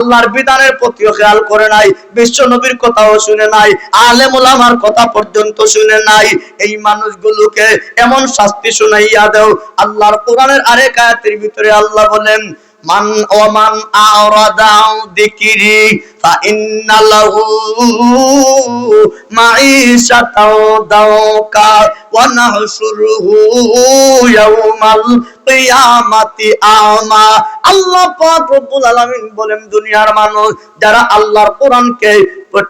আল্লাহর বিধানের প্রতিও খেয়াল করে নাই, বিশ্ব নবীর কথাও শুনে নাই, আলেম ওলামার কথা পর্যন্ত শুনে নাই। এই মানুষগুলোকে এমন শাস্তি শুনাইয়া দেও, আল্লাহর কোরআনের আরেক আয়াতের ভিতরে আল্লাহ বলেন, মান ওমান আওরাদাও দিকিরি, ফা লাহু পাক রব্বুল আলামিন বলেন, দুনিয়ার মানুষ যারা আল্লাহর কোরআনকে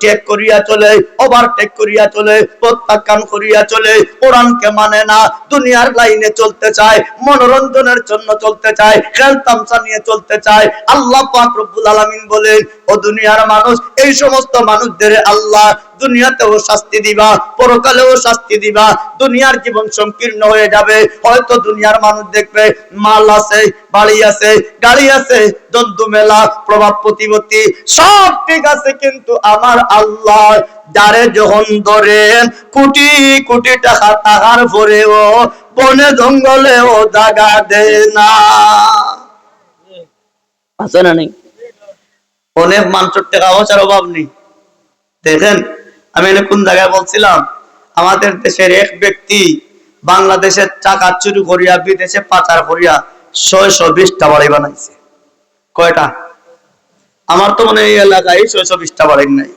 টেক করিয়া চলে ওভারটেক করিয়া চলে, প্রত্যাখ্যান করিয়া চলে, কোরআনকে মানে না, দুনিয়ার লাইনে চলতে চায়, মনোরঞ্জনের জন্য চলতে চায় খেল তামসা নিয়ে চলতে চায়, আল্লাহ পাক রব্বুল আলামিন বলেন ও দুনিয়ার মানুষ, এই সমস্ত মানুষদের আল্লাহ দুনিয়াতেও শাস্তি দিবা, পরকালেও শাস্তি দিবা, দুনিয়ার জীবন সংকীর্ণ হয়ে যাবে। হয়তো দুনিয়ার মানুষ দেখবে, মাল আছে, বাড়ি আছে, গাড়ি আছে, জন্তু মেলা, প্রভাব প্রতিপত্তি, সব ঠিক আছে, কিন্তু আমার আল্লাহ যারে যখন ধরেন, কোটি কোটি টাকা টাকার পরেও বনে জঙ্গলেও জাগা দেয় না। আছে না নেই? অনেক মানুষের টাকা পয়সার অভাব নেই। দেখেন, আমি এনে কোন জায়গায় বলছিলাম, আমাদের দেশের এক ব্যক্তি বাংলাদেশের টাকা চুরি করিয়া, বিদেশে পাচার করিয়া ছয়শো বিশটা বাড়ি বানাইছে। কয়টা? আমার তো মনে এই এলাকায় ছয়শো বিশটা বাড়ি নাই।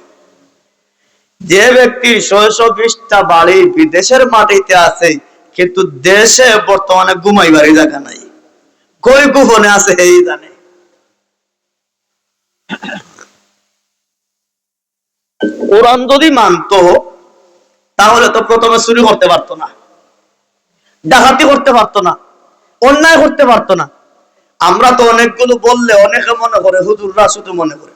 যে ব্যক্তি ছয়শো বিশটা বাড়ি বিদেশের মাটিতে আছে, কিন্তু দেশে বর্তমানে ঘুমাইবারই জায়গা নাই। কই গোপনে আছে, এই জানে? কোরআন যদি মানতো, তাহলে তো প্রথমে চুরি করতে পারতো না, ডাকাতি করতে পারতো না, অন্যায় করতে পারতো না। আমরা তো অনেকগুলো বললে অনেকে মনে করে, হুজুররা শুধু মনে করে।